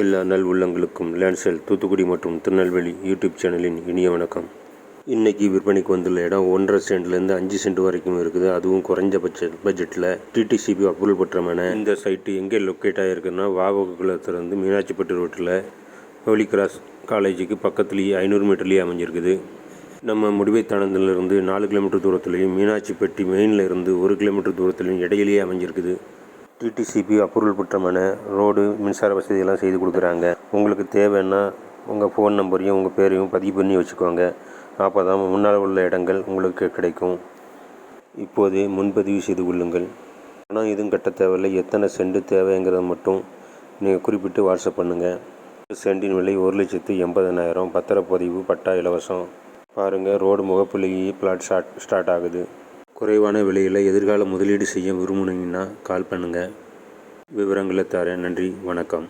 எல்லா நல் உள்ளங்களுக்கும் லேண்ட்செல் தூத்துக்குடி மற்றும் திருநெல்வேலி யூடியூப் சேனலின் இனிய வணக்கம். இன்னைக்கு விற்பனைக்கு வந்துள்ள இடம் ஒன்றரை சென்ட்லேருந்து அஞ்சு சென்ட் வரைக்கும் இருக்குது. அதுவும் குறைஞ்ச பட்ஜெட் பட்ஜெட்டில் டிடிசிபி அப்ரூவல் பெற்றமான இந்த சைட்டு எங்கே லொக்கேட் ஆகிருக்குன்னா வாவகுலத்திலிருந்து மீனாட்சிப்பட்டு ரோட்டில் ஹோலி கிராஸ் காலேஜுக்கு பக்கத்துலேயே ஐநூறு மீட்டர்லேயே அமைஞ்சிருக்குது. நம்ம முடிவைத்தானத்திலிருந்து நாலு கிலோமீட்டர் தூரத்துலையும் மீனாட்சிப்பட்டி மெயினில் இருந்து ஒரு கிலோமீட்டர் தூரத்துலையும் இடையிலேயே அமைஞ்சிருக்குது. டிடிசிபி அப்ரூவல் பெற்றமான ரோடு மின்சார வசதியெல்லாம் செய்து கொடுக்குறாங்க. உங்களுக்கு தேவைன்னா உங்கள் ஃபோன் நம்பரையும் உங்கள் பேரையும் பதிவு பண்ணி வச்சுக்கோங்க. அப்போ தான் முன்னால் உள்ள இடங்கள் உங்களுக்கு கிடைக்கும். இப்போதே முன்பதிவு செய்து கொள்ளுங்கள். பணம் எதுவும் கட்ட தேவையில்லை. எத்தனை சென்ட் தேவைங்கிறத மட்டும் நீங்கள் குறிப்பிட்டு வாட்ஸ்அப் பண்ணுங்கள் சென்டின் விலை ஒரு லட்சத்து எண்பதனாயிரம். பத்திரப்பதிவு பட்டா இலவசம். பாருங்கள் ரோடு முகப்புலேயே பிளாட் ஸ்டார்ட் ஸ்டார்ட் ஆகுது. குறைவான விலையில் எதிர்கால முதலீடு செய்ய விரும்புனீங்கன்னா கால் பண்ணுங்கள் விவரங்களை தரேன். நன்றி. வணக்கம்.